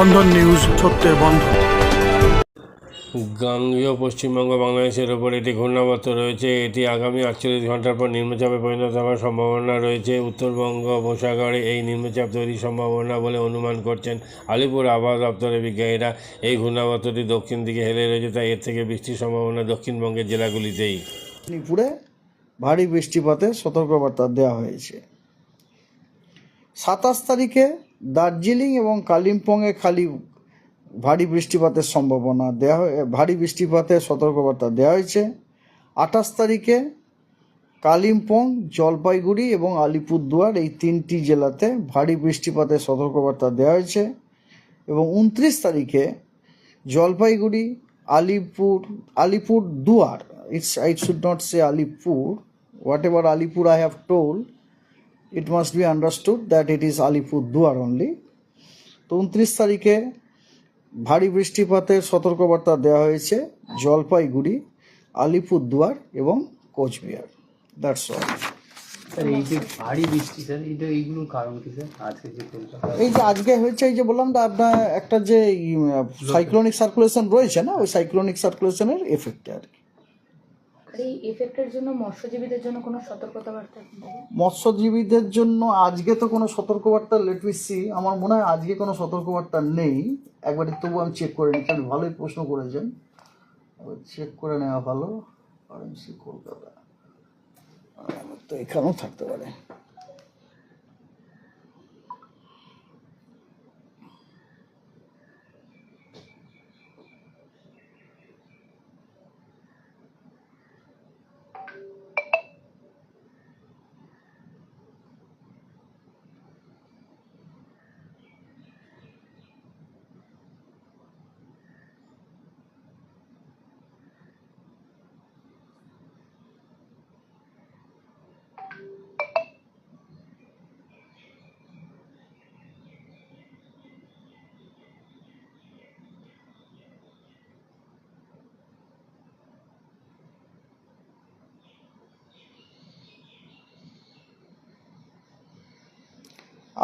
বন্ধন news সত্যের বন্ধন। গাঙ্গেয় পশ্চিমবঙ্গ বাংলাদেশের ওপর এটি ঘূর্ণাবর্ত রয়েছে। এটি আগামী আটচল্লিশ ঘণ্টার পর নিম্নচাপে পরিণত হওয়ার সম্ভাবনা রয়েছে। উত্তরবঙ্গ উপসাগরে এই নিম্নচাপ তৈরির সম্ভাবনা বলে অনুমান করছেন আলিপুর আবহাওয়া দপ্তরের বিজ্ঞানীরা। এই ঘূর্ণাবর্তটি দক্ষিণ দিকে হেলে রয়েছে তাই এর থেকে বৃষ্টির সম্ভাবনা দক্ষিণবঙ্গের জেলাগুলিতেই। মেদিনীপুরে ভারী বৃষ্টিপাতের সতর্কবার্তা দেওয়া হয়েছে। সাতাশ তারিখে দার্জিলিং এবং কালিম্পংয়ে খালি ভারী বৃষ্টিপাতের সম্ভাবনা দেওয়া ভারী বৃষ্টিপাতের সতর্কবার্তা দেওয়া হয়েছে আঠাশ তারিখে কালিম্পং জলপাইগুড়ি এবং আলিপুরদুয়ার এই তিনটি জেলাতে ভারী বৃষ্টিপাতের সতর্কবার্তা দেওয়া হয়েছে এবং উনত্রিশ তারিখে Jalpaiguri Alipur Alipur Duar it's should not say Alipur Alipur. Ever Alipur I have told, it must be understood that it is Alipur Duar only. তো উনত্রিশ তারিখে ভারী বৃষ্টিপাতের সতর্কবার্তা দেওয়া হয়েছে জলপাইগুড়ি আলিপুরদুয়ার এবং কোচবিহার। দ্যাটস অল এই যে ভারী বৃষ্টি স্যার এটা এইগুলোর কারণ কি স্যার? আজকে যে এই যে আজকে হয়েছে এই যে বললাম না আপনার একটা যে সাইক্লোনিক সার্কুলেশন রয়েছে না? ওই সাইক্লোনিক সার্কুলেশনের এফেক্টে আর কি। এই জন্য মৎস্যজীবীদের জন্য কোনো সতর্কতাবার্তা মৎস্যজীবীদের জন্য আজকে তো কোনো সতর্কবার্তা লেট সি আমার মনে হয় আজকে কোনো সতর্কবার্তা নেই। একবারে তবু আমি চেক করে নিচ্ছি, আপনি ভালোই প্রশ্ন করেছেন। চেক করে নেওয়া ভালো কলকাতা। তো এখানেও থাকতে পারে।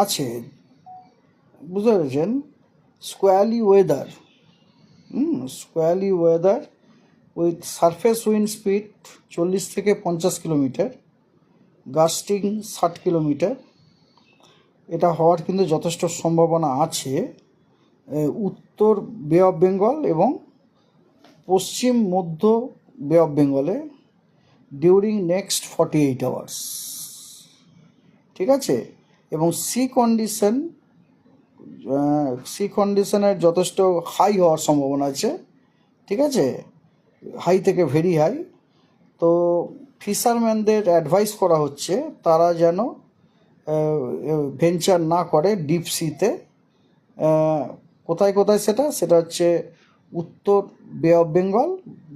আছে। বুঝতে পেরেছেন? Squally weather hmm squally weather with surface wind speed চল্লিশ থেকে পঞ্চাশ কিলোমিটার গাস্টিং ষাট কিলোমিটার। এটা হওয়ার কিন্তু যথেষ্ট সম্ভাবনা আছে উত্তর বে অফ বেঙ্গল এবং পশ্চিম মধ্য বে অফ বেঙ্গলে during next forty eight hours ঠিক আছে? এবং সি কন্ডিশন সি কন্ডিশনের যথেষ্ট হাই হওয়ার সম্ভাবনা আছে, ঠিক আছে? হাই থেকে ভেরি হাই তো ফিশারম্যানদের অ্যাডভাইস করা হচ্ছে, তারা যেন ভেঞ্চার না করে ডিপ সিতে কোথায় কোথায় সেটা? সেটা হচ্ছে উত্তর বে অফ বেঙ্গল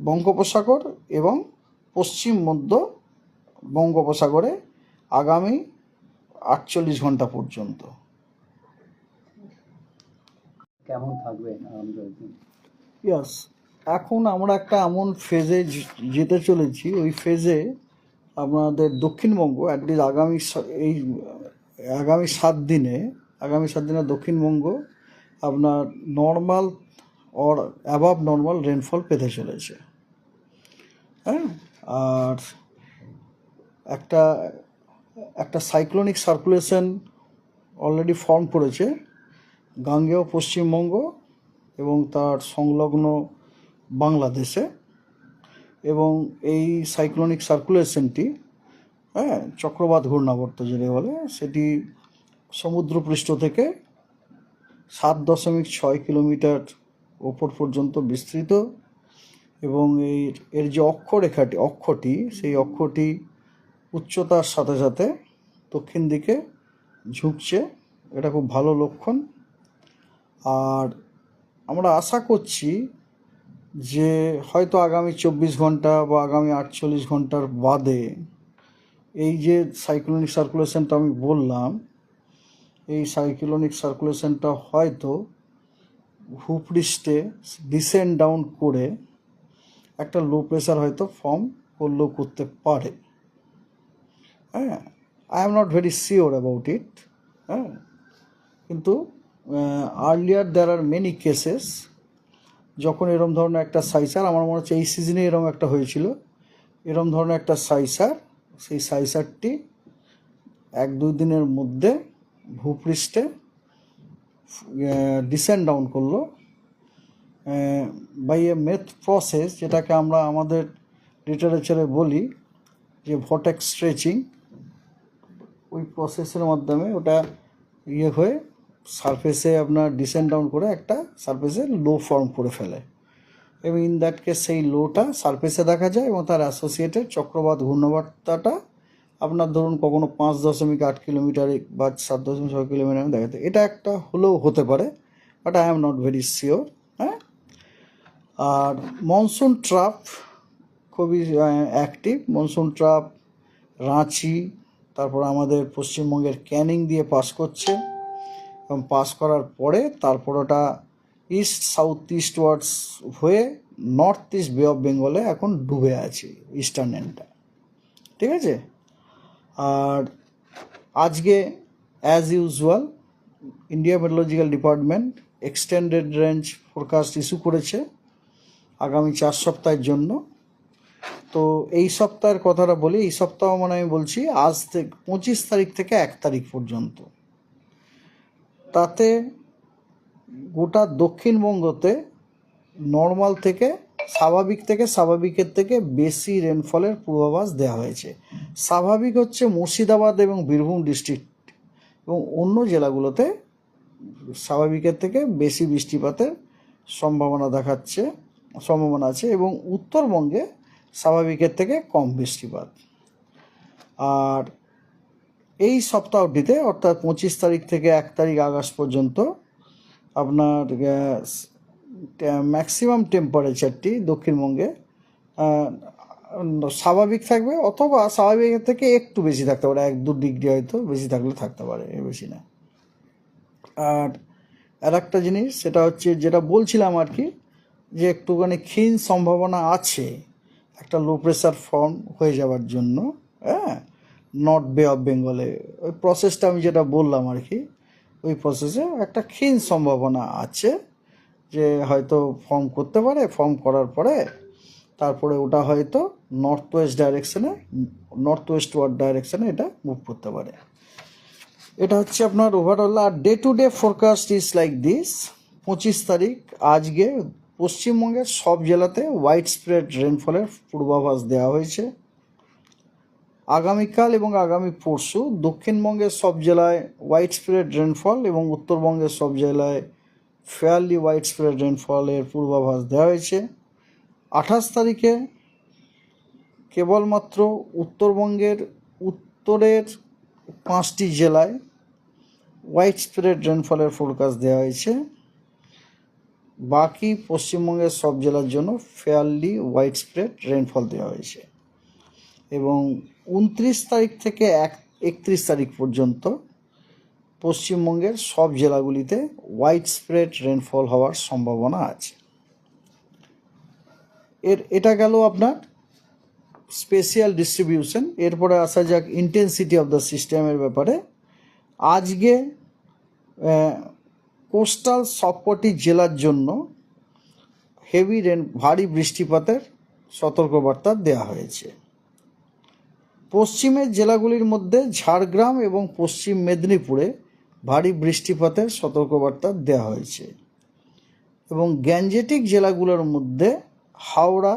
বঙ্গোপসাগর এবং পশ্চিম মধ্য বঙ্গোপসাগরে। আগামী আটচল্লিশ ঘণ্টা পর্যন্ত। কেমন থাকবে ইয়াস এখন আমরা একটা এমন ফেজে যেতে চলেছি ওই ফেজে আপনাদের দক্ষিণবঙ্গ অ্যাটলিস্ট আগামী এই আগামী সাত দিনে আগামী সাত দিনে দক্ষিণবঙ্গ আপনার normal or above normal rainfall পেতে চলেছে। হ্যাঁ আর একটা একটা সাইক্লোনিক সার্কুলেশন অলরেডি ফর্ম করেছে গাঙ্গেয় পশ্চিমবঙ্গ এবং তার সংলগ্ন বাংলাদেশে এবং এই সাইক্লোনিক সার্কুলেশনটি হ্যাঁ চক্রবাত ঘূর্ণাবর্ত যেটা বলে, সেটি সমুদ্রপৃষ্ঠ থেকে সাত দশমিক ছয় কিলোমিটার ওপর পর্যন্ত বিস্তৃত এবং এই, এর যে অক্ষরেখাটি, অক্ষটি, সেই অক্ষটি উচ্চতার সাথে সাথে দক্ষিণ দিকে ঝুঁকছে। এটা খুব ভালো লক্ষণ। আর আমরা আশা করছি যে হয়তো আগামী চব্বিশ ঘণ্টা বা আগামী আটচল্লিশ ঘণ্টার বাদে এই যে সাইক্লোনিক সার্কুলেশনটা আমি বললাম, এই সাইক্লোনিক সার্কুলেশনটা হয়তো ভূপৃষ্ঠে ডিসেন্ড ডাউন করে একটা লো প্রেশার হয়তো ফর্ম করলেও করতে পারে। হ্যাঁ I am not very sure about it হ্যাঁ। কিন্তু earlier there are many cases যখন এরম ধরনের একটা সাইসার, আমার মনে হচ্ছে এই সিজনে এরম একটা হয়েছিল, এরম ধরনের একটা সাইসার, সেই সাইসারটি এক দুই দিনের মধ্যে ভূপৃষ্ঠে ডিসেন্ড ডাউন করল বাই এ মেথ প্রসেস যেটাকে আমরা আমাদের লিটারেচারে বলি যে ভটেক স্ট্রেচিং ওই প্রসেসের মাধ্যমে ওটা ইয়ে হয়ে সারফেসে আপনার ডিসেন্ড ডাউন করে একটা সারফেসে লো ফর্ম করে ফেলে। এবং ইন দ্যাট কেস সেই লোটা সারফেসে দেখা যায় এবং তার অ্যাসোসিয়েটেড চক্রবাদ ঘূর্ণবার্তাটা আপনার ধরুন কখনো পাঁচ দশমিক আট কিলোমিটার বা সাত দশমিক ছয় কিলোমিটার দেখা যায় এটা একটা হলেও হতে পারে but I am not very sure হ্যাঁ? আর মনসুন ট্রাপ খুবই অ্যাক্টিভ মনসুন ট্রাপ রাঁচি তারপর আমাদের পশ্চিমবঙ্গের ক্যানিং দিয়ে পাস করছে। এবং পাস করার পরে তারপর ওটা ইস্ট সাউথ ইস্ট ওয়ার্ডস হয়ে নর্থ ইস্ট বে অফ বেঙ্গলে এখন ডুবে আছে ইস্টার্ন এন্ডটা ঠিক আছে? আর আজকে as usual India meteorological department extended range forecast issue করেছে আগামী চার সপ্তাহের জন্য। তো এই সপ্তাহের কথাটা বলি, এই সপ্তাহ মানে আমি বলছি আজ থেকে পঁচিশ তারিখ থেকে এক তারিখ পর্যন্ত। তাতে গোটা দক্ষিণবঙ্গতে নর্মাল থেকে স্বাভাবিক থেকে স্বাভাবিকের থেকে বেশি রেনফলের পূর্বাভাস দেওয়া হয়েছে। স্বাভাবিক হচ্ছে মুর্শিদাবাদ এবং বীরভূম ডিস্ট্রিক্ট এবং অন্য জেলাগুলোতে স্বাভাবিকের থেকে বেশি বৃষ্টিপাতের সম্ভাবনা দেখাচ্ছে, সম্ভাবনা আছে এবং উত্তরবঙ্গে স্বাভাবিকের থেকে কম বৃষ্টিপাত। আর এই সপ্তাহটিতে, অর্থাৎ পঁচিশ তারিখ থেকে এক তারিখ আগস্ট পর্যন্ত, আপনার ম্যাক্সিমাম টেম্পারেচারটি দক্ষিণবঙ্গে স্বাভাবিক থাকবে অথবা স্বাভাবিকের থেকে একটু বেশি থাকতে পারে, এক দু ডিগ্রি হয়তো বেশি থাকলে থাকতে পারে বেশি না। আর আর একটা জিনিস, সেটা হচ্ছে যেটা বলছিলাম আর কি, যে একটুখানি ক্ষীণ সম্ভাবনা আছে একটা লো প্রেশার ফর্ম হয়ে যাওয়ার জন্য হ্যাঁ? নর্থ বে অফ বেঙ্গলে ওই প্রসেসটা আমি যেটা বললাম আর কি, ওই প্রসেসে একটা ক্ষীণ সম্ভাবনা আছে যে হয়তো ফর্ম করতে পারে ফর্ম করার পরে তারপরে ওটা হয়তো নর্থ ওয়েস্ট ডাইরেকশানে নর্থ ওয়েস্ট ওয়ার্ড ডাইরেকশানে এটা মুভ করতে পারে। এটা হচ্ছে আপনার overall R day to day forecast is like this পঁচিশ তারিখ, আজকে পশ্চিমবঙ্গের সব জেলাতে হোয়াইট স্প্রেড রেনফলের পূর্বাভাস দেওয়া হয়েছে। আগামীকাল এবং আগামী পরশু দক্ষিণবঙ্গের সব জেলায় হোয়াইট স্প্রেড রেনফল এবং উত্তরবঙ্গের সব জেলায় ফেয়ারলি হোয়াইট স্প্রেড রেনফলের পূর্বাভাস দেওয়া হয়েছে। আঠাশ তারিখে কেবলমাত্র উত্তরবঙ্গের উত্তরের পাঁচটি জেলায় হোয়াইট স্প্রেড রেনফলের ফোরকাস্ট দেওয়া হয়েছে। বাকি পশ্চিমবঙ্গের সব জেলার জন্য ফেয়ারলি হোয়াইট স্প্রেড রেনফল দেওয়া হয়েছে। এবং উনত্রিশ তারিখ থেকে এক, একত্রিশ তারিখ পর্যন্ত পশ্চিমবঙ্গের সব জেলাগুলিতে হোয়াইট স্প্রেড রেনফল হওয়ার সম্ভাবনা আছে। এর, এটা গেল আপনার স্পেশিয়াল ডিস্ট্রিবিউশন এরপরে আসা যাক ইন্টেন্সিটি অফ দ্য সিস্টেমের ব্যাপারে। আজকে কোস্টাল সবকটি জেলার জন্য হেভি রেন, ভারী বৃষ্টিপাতের সতর্কবার্তা দেওয়া হয়েছে। পশ্চিমের জেলাগুলির মধ্যে ঝাড়গ্রাম এবং পশ্চিম মেদিনীপুরে ভারী বৃষ্টিপাতের সতর্কবার্তা দেওয়া হয়েছে এবং গ্যাঞ্জেটিক জেলাগুলোর মধ্যে হাওড়া,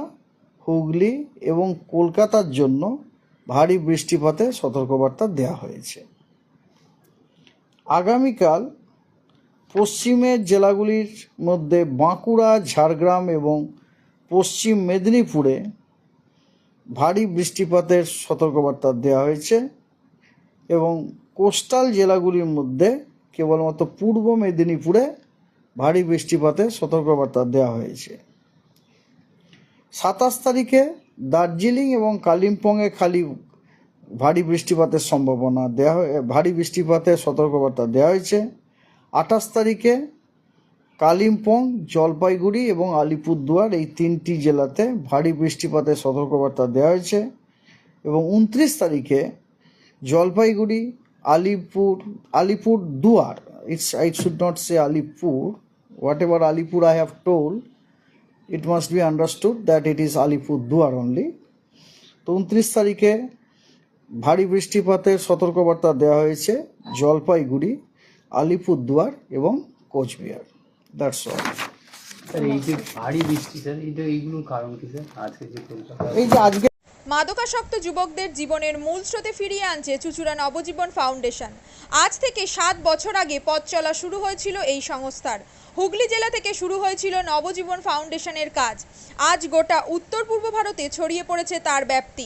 হুগলি এবং কলকাতার জন্য ভারী বৃষ্টিপাতের সতর্কবার্তা দেওয়া হয়েছে। আগামীকাল পশ্চিমের জেলাগুলির মধ্যে বাঁকুড়া, ঝাড়গ্রাম এবং পশ্চিম মেদিনীপুরে ভারী বৃষ্টিপাতের সতর্কবার্তা দেওয়া হয়েছে এবং কোস্টাল জেলাগুলির মধ্যে কেবলমাত্র পূর্ব মেদিনীপুরে ভারী বৃষ্টিপাতের সতর্কবার্তা দেওয়া হয়েছে। সাতাশ তারিখে দার্জিলিং এবং কালিম্পংয়ে খালি ভারী বৃষ্টিপাতের সম্ভাবনা দেওয়া ভারী বৃষ্টিপাতের সতর্কবার্তা দেওয়া হয়েছে। আঠাশ তারিখে কালিম্পং, জলপাইগুড়ি এবং আলিপুরদুয়ার এই তিনটি জেলাতে ভারী বৃষ্টিপাতের সতর্কবার্তা দেওয়া হয়েছে এবং উনত্রিশ তারিখে Jalpaiguri, Alipur Alipur Alipur it's It's should not say Alipur Alipur. Ever Alipur I have told it must be understood that it is Alipur Duar only. তো উনত্রিশ তারিখে ভারী বৃষ্টিপাতের সতর্কবার্তা দেওয়া হয়েছে জলপাইগুড়ি আলিপুরদুয়ার এবং কোচবিহার। দ্যাটস অল এই যে ভারী বৃষ্টি স্যার এটা এইগুলোর কারণ কি স্যার? আজকে যে কলকাতা এই যে আজকে মাদকাসক্ত যুবকদের জীবনের মূল স্রোতে ফিরিয়ে আনছে চুচুড়া নবজীবন ফাউন্ডেশন। আজ থেকে সাত বছর আগে পথ চলা শুরু হয়েছিল এই সংস্থার। হুগলি জেলা থেকে শুরু হয়েছিল নবজীবন ফাউন্ডেশনের কাজ। আজ গোটা উত্তর পূর্ব ভারতে ছড়িয়ে পড়েছে তার ব্যাপ্তি।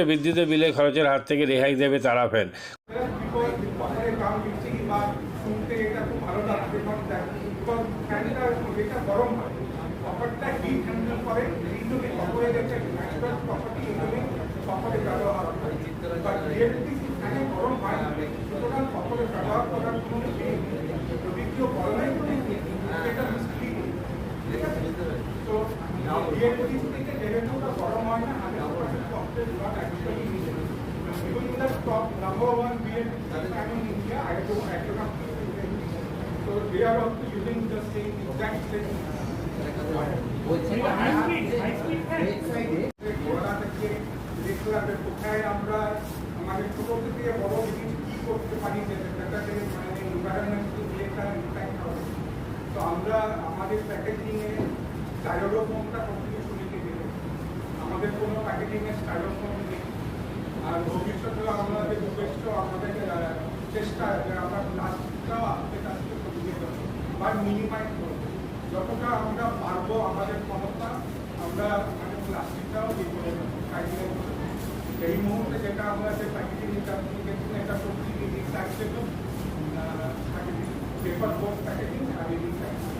মানুষকে বিদ্যুতের বিলে খরচের হাত থেকে রেহাই দেবে তারা ফ্যান বিপদের I cannot. So they are also using the same exact same. কোথায় আমরা আমাদের ছোট থেকে বড় জিনিস কি করতে পারি মানে এনভায়রনমেন্টকে দিয়ে একটা হবে তো আমরা আমাদের প্যাকেজিং এ স্টাইরোফোমটা কন্টিনিউ শুনেছি আমাদের কোনো প্যাকেজিং এ স্টাইরোফোম নেই আর ভবিষ্যতে আমাদের যথেষ্ট আমাদের চেষ্টা আমরা প্লাস্টিকটাও কাছ থেকে কমিয়ে দেবো বা মিনিমাইজ করব। যতটা আমরা পারব আমাদের ক্ষমতা আমরা মানে প্লাস্টিকটাও ইয়ে করে দেবো এই মুহূর্তে যেটা আমরা যে প্যাকেজিং দেখুন এটা recyclable packaging paper board packaging আর রিসাইকেল